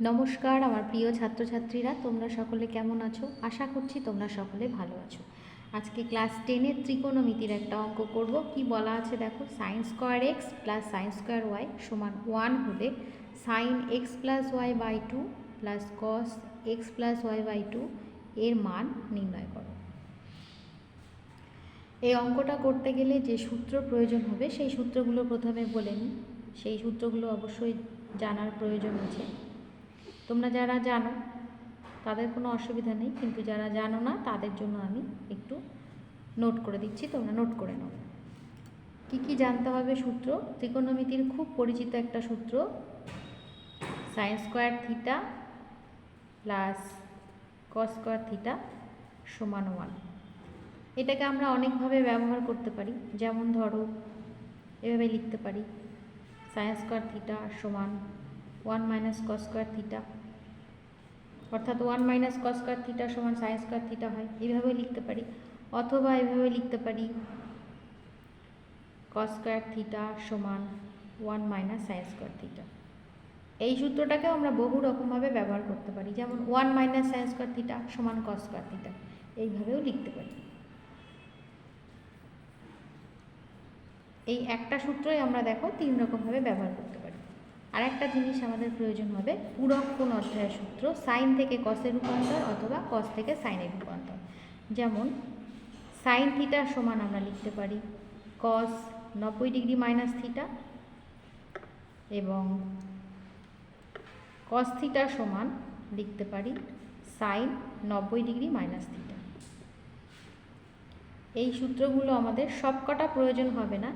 নমস্কার, আমার প্রিয় ছাত্রছাত্রীরা, তোমরা সকলে কেমন আছো? আশা করছি তোমরা সকলে ভালো আছো। আজকে ক্লাস টেনের ত্রিকোণমিতির একটা অঙ্ক করব। কি বলা আছে দেখো? Sine square x plus sine square y সমান ওয়ান হলে sine x plus y by two plus cos x plus y by two এর মান নির্ণয় করো। এই অঙ্কটা করতে গেলে যে সূত্র প্রয়োজন হবে, সেই সূত্রগুলো প্রথমে বলে নিই। সেই সূত্রগুলো অবশ্যই জানার প্রয়োজন আছে। তোমরা যারা জানো, তাদের কোনো অসুবিধা নেই, কিন্তু যারা জানো না, তাদের জন্য আমি একটু নোট করে দিচ্ছি, তোমরা নোট করে নাও। কী কী জানতে হবে সূত্র? ত্রিকোণমিতির খুব পরিচিত একটা সূত্র sine square theta plus cos square theta সমান ওয়ান এটাকে আমরা অনেকভাবে ব্যবহার করতে পারি, যেমন ধরো, এভাবে লিখতে পারি সাইন স্কোয়ার থিটা সমান one minus cos square theta. অর্থাৎ one minus cos square theta সমান সাইন স্কোয়ার থিটা হয়। এইভাবে লিখতে পারি। অথবা এভাবে লিখতে পারি, কস স্কোয়ার থিটা সমান one minus sine square theta. এই সূত্রটাকেও আমরা বহু রকমভাবে ব্যবহার করতে পারি। যেমন one minus sine square theta সমান কস স্কোয়ার থিটা। এইভাবেও লিখতে পারি। এই একটা সূত্রই আমরা দেখো তিন রকমভাবে ব্যবহার করতে পারি। আর একটা জিনিস আমাদের প্রয়োজন হবে, পূরক কোন অধ্যায়ের সূত্র সাইন থেকে কসের রূপান্তর অথবা কস থেকে সাইনের রূপান্তর। যেমন সাইন থিটা সমান আমরা লিখতে পারি কস নব্বই ডিগ্রি মাইনাস থিটা এবং কস থিটা সমান লিখতে পারি সাইন নব্বই ডিগ্রি মাইনাস থিটা এই সূত্রগুলো আমাদের সবকটা প্রয়োজন হবে না,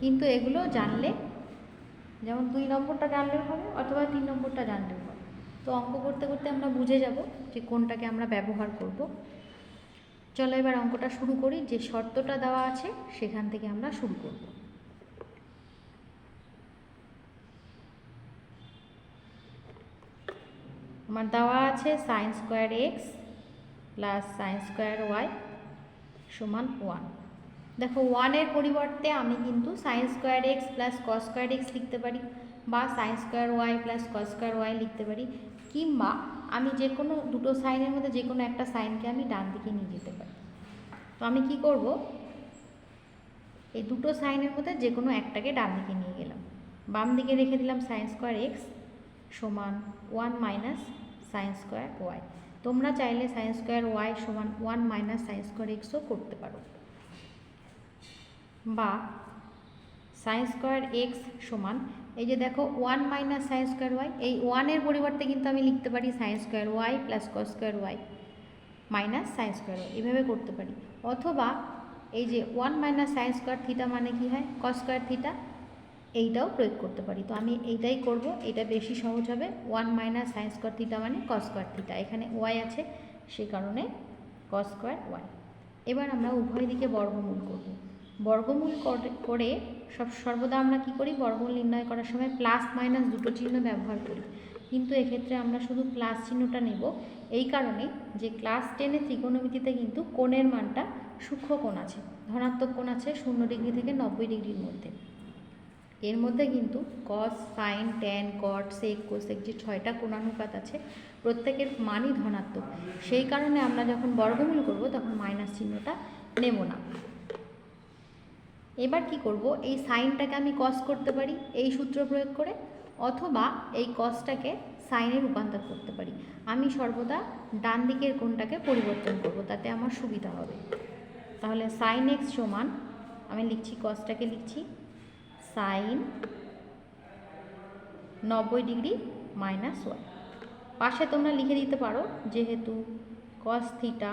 কিন্তু এগুলো জানলে যেমন দুই নম্বরটা জানলেও হবে অথবা তিন নম্বরটা জানলেও হবে। তো অঙ্ক করতে করতে আমরা বুঝে যাব যে কোনটাকে আমরা ব্যবহার করব। চলো এবার অঙ্কটা শুরু করি, যে শর্তটা দেওয়া আছে সেখান থেকে আমরা শুরু করব। আমার দেওয়া আছে sine square x plus sine square y সমান ওয়ান দেখো ওয়ানের পরিবর্তে আমি কিন্তু sine square x plus cos square x লিখতে পারি, বা sine square y plus cos square y লিখতে পারি, কিংবা আমি যে কোনো দুটো সাইনের মধ্যে যে কোনো একটা সাইনকে আমি ডান দিকে নিয়ে যেতে পারি। তো আমি কি করব? এই দুটো সাইনের মধ্যে যে কোনো একটাকে ডান দিকে নিয়ে গেলাম। বাম দিকে রেখে দিলাম সাইন স্কোয়ার এক্স সমান one minus sine square y তোমরা চাইলে সাইন স্কোয়ার ওয়াই সমান ওয়ান মাইনাস সাইন স্কোয়ার এক্সও করতে পারো। বা সাইন স্কোয়ার এক্স সমান, এই যে দেখো one minus sine square y এই ওয়ানের পরিবর্তে কিন্তু আমি লিখতে পারি sine square y plus cos square y minus sine square y এভাবে করতে পারি। অথবা এই যে one minus sine square theta মানে কি হয়? কস স্কোয়ার থিটা এইটাও প্রয়োগ করতে পারি। তো আমি এইটাই করব, এটা বেশি সহজ হবে। One minus sine square theta মানে কস স্কোয়ার থিটা এখানে ওয়াই আছে সেই কারণে কস স্কোয়ার ওয়াই এবার আমরা উভয় দিকে বর্গমূল করব। বর্গমূল করে সব সর্বদা আমরা কি করি? বর্গমূল নির্ণয় করার সময় প্লাস মাইনাস দুটো চিহ্ন ব্যবহার করি। কিন্তু এক্ষেত্রে আমরা শুধু প্লাস চিহ্নটা নেব। এই কারণে যে ক্লাস টেনে ত্রিকোণমিতিতে কিন্তু কোণের মানটা সূক্ষ্ম কোণ আছে, ধনাত্মক কোণ আছে শূন্য ডিগ্রি থেকে নব্বই ডিগ্রির মধ্যে। এর মধ্যে কিন্তু cos sine tan cot sec cosec যে ছয়টা কোণানুপাত আছে, প্রত্যেকের মানই ধনাত্মক। সেই কারণে আমরা যখন বর্গমূল করব তখন মাইনাস চিহ্নটা নেব না। এবার কি করব? এই সাইনটাকে আমি কস করতে পারি, এই সূত্র প্রয়োগ করে, অথবা এই কসটাকে সাইনে রূপান্তর করতে পারি। আমি সর্বদা ডান দিকের কোণটাকে পরিবর্তন করব, তাতে আমার সুবিধা হবে। তাহলে সাইন এক্স সমান, আমি লিখছি কসটাকে লিখছি সাইন নব্বই ডিগ্রি মাইনাস ওয়াই পাশে তোমরা লিখে দিতে পারো, যেহেতু কস থিটা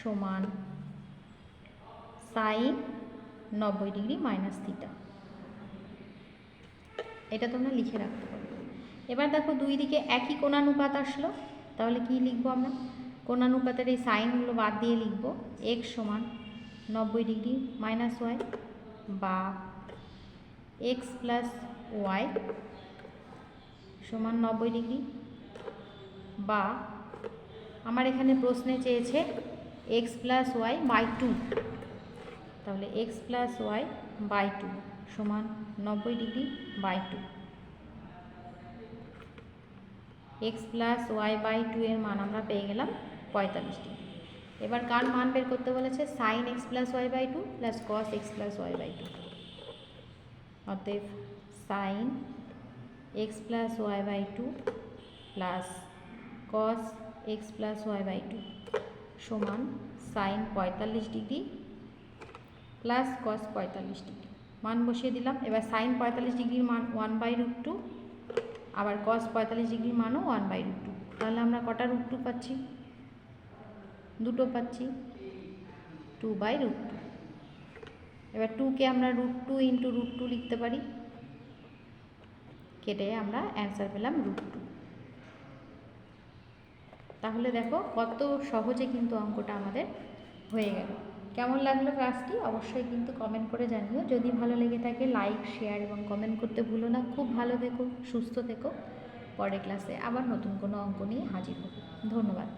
সমান সাইন নব্বই ডিগ্রি মাইনাস থিটা। এটা তোমরা লিখে রাখতে পারো। এবার দেখো দুই দিকে একই কোণানুপাত আসলো। তাহলে কি লিখব আমরা? কোণানুপাতের এই সাইনগুলো বাদ দিয়ে লিখব। এক্স সমান নব্বই ডিগ্রি মাইনাস ওয়াই বা এক্স প্লাস ওয়াই সমান নব্বই ডিগ্রি বা, আমার এখানে প্রশ্নে চেয়েছে x plus y by two তাহলে x plus y by two সমান নব্বই degree by two x plus y by two এর মান আমরা পেয়ে গেলাম পঁয়তাল্লিশ ডিগ্রি এবার কার মান বের করতে বলেছে? Sine x plus y by two plus cos x plus y by two অতএব sine x plus y by two plus cos x plus y by two সমান সাইন পঁয়তাল্লিশ ডিগ্রি প্লাস কস পঁয়তাল্লিশ degree মান বসিয়ে দিলাম, এবার sign পঁয়তাল্লিশ ডিগ্রির মান ওয়ান বাই রুট টু আবার কস পঁয়তাল্লিশ ডিগ্রির মানও ওয়ান বাই রুট টু তাহলে আমরা কটা রুট টু পাচ্ছি? দুটো পাচ্ছি। টু বাই রুট টু এবার টুকে আমরা root two into root two লিখতে পারি। কেটে আমরা অ্যান্সার পেলাম রুট টু তাহলে দেখো কত সহজে কিন্তু অঙ্কটা আমাদের হয়ে গেল। কেমন লাগল ক্লাসটি? অবশ্যই কিন্তু কমেন্ট করে জানিও। যদি ভালো লেগে থাকে লাইক শেয়ার এবং কমেন্ট করতে ভুলো না। খুব ভালো থেকো, সুস্থ থেকো। পরের ক্লাসে আবার নতুন কোনো অঙ্ক নিয়ে হাজির হব। ধন্যবাদ।